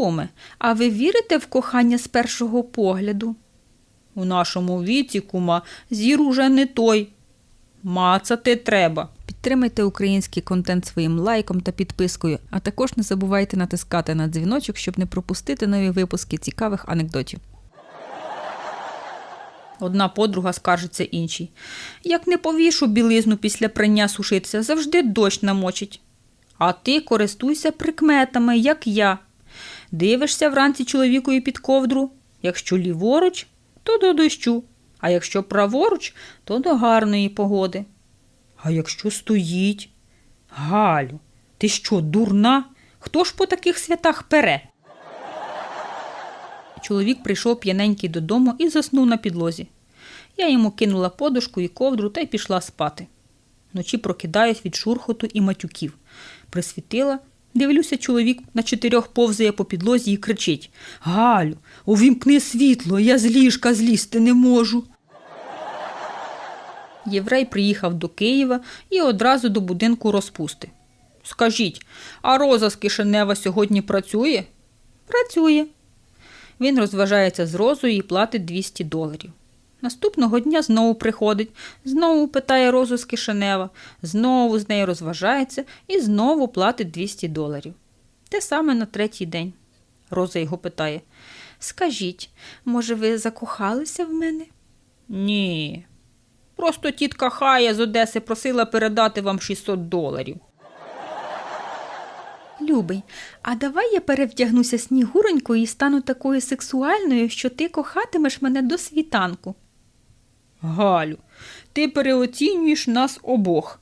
Куме, а ви вірите в кохання з першого погляду? У нашому віці, кума, зір уже не той. Мацати треба. Підтримайте український контент своїм лайком та підпискою, а також не забувайте натискати на дзвіночок, щоб не пропустити нові випуски цікавих анекдотів. Одна подруга скаржиться іншій. Як не повішу білизну після прання сушитися, завжди дощ намочить. А ти користуйся прикметами, як я. Дивишся вранці чоловікові під ковдру. Якщо ліворуч, то до дощу, а якщо праворуч, то до гарної погоди. А якщо стоїть? Галю, ти що, дурна? Хто ж по таких святах пере? Чоловік прийшов п'яненький додому і заснув на підлозі. Я йому кинула подушку і ковдру та й пішла спати. Вночі прокидаюсь від шурхоту і матюків. Присвітила, дивлюся, чоловік на чотирьох повзає по підлозі і кричить Галю, увімкни світло, я з ліжка злізти не можу. Єврей приїхав до Києва і одразу до будинку розпусти. Скажіть, а роза з Кишинева сьогодні працює? Працює. Він розважається з розою і платить 200 доларів. Наступного дня знову приходить, знову питає розу з Кишинева, знову з нею розважається і знову платить 200 доларів. Те саме на третій день. Роза його питає: Скажіть, може, ви закохалися в мене? Ні. Просто тітка Хая з Одеси просила передати вам 600 доларів. Любий, а давай я перевдягнуся снігуронькою і стану такою сексуальною, що ти кохатимеш мене до світанку. Галю, ти переоцінюєш нас обох.